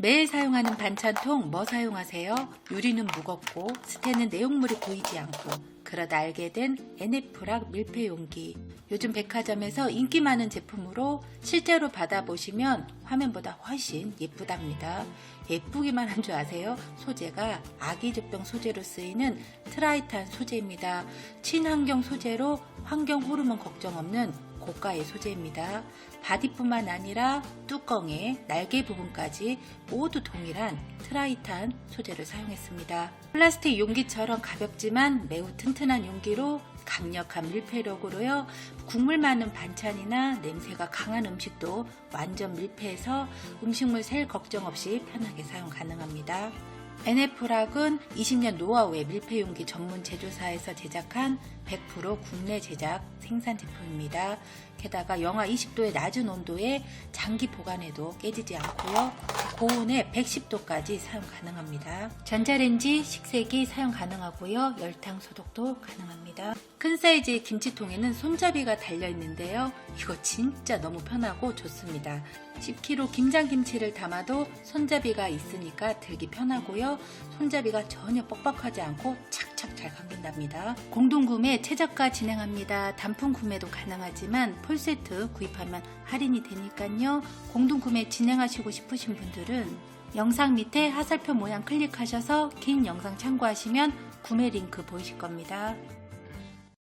매일 사용하는 반찬통 뭐 사용하세요? 유리는 무겁고 스테는 내용물이 보이지 않고 그러다 알게 된 NF락 밀폐 용기. 요즘 백화점에서 인기 많은 제품으로 실제로 받아보시면 화면보다 훨씬 예쁘답니다. 예쁘기만 한 줄 아세요? 소재가 아기젖병 소재로 쓰이는 트라이탄 소재입니다. 친환경 소재로 환경 호르몬 걱정 없는 고가의 소재입니다. 바디뿐만 아니라 뚜껑의 날개 부분까지 모두 동일한 트라이탄 소재를 사용했습니다. 플라스틱 용기처럼 가볍지만 매우 튼튼한 용기로 강력한 밀폐력으로요. 국물 많은 반찬이나 냄새가 강한 음식도 완전 밀폐해서 음식물 셀 걱정 없이 편하게 사용 가능합니다. NF락은 20년 노하우의 밀폐용기 전문 제조사에서 제작한 100% 국내 제작 생산 제품입니다. 게다가 영하 20도의 낮은 온도에 장기 보관해도 깨지지 않고요. 고온에 110도까지 사용 가능합니다. 전자레인지 식세기 사용 가능하고요. 열탕 소독도 가능합니다. 큰 사이즈의 김치통에는 손잡이가 달려 있는데요. 이거 진짜 너무 편하고 좋습니다. 10kg 김장김치를 담아도 손잡이가 있으니까 들기 편하고요. 손잡이가 전혀 뻑뻑하지 않고 착착 잘 감긴답니다. 공동구매 최저가 진행합니다. 단품 구매도 가능하지만 풀세트 구입하면 할인이 되니까요. 공동구매 진행하시고 싶으신 분들은 영상 밑에 하살표 모양 클릭하셔서 긴 영상 참고하시면 구매 링크 보이실 겁니다.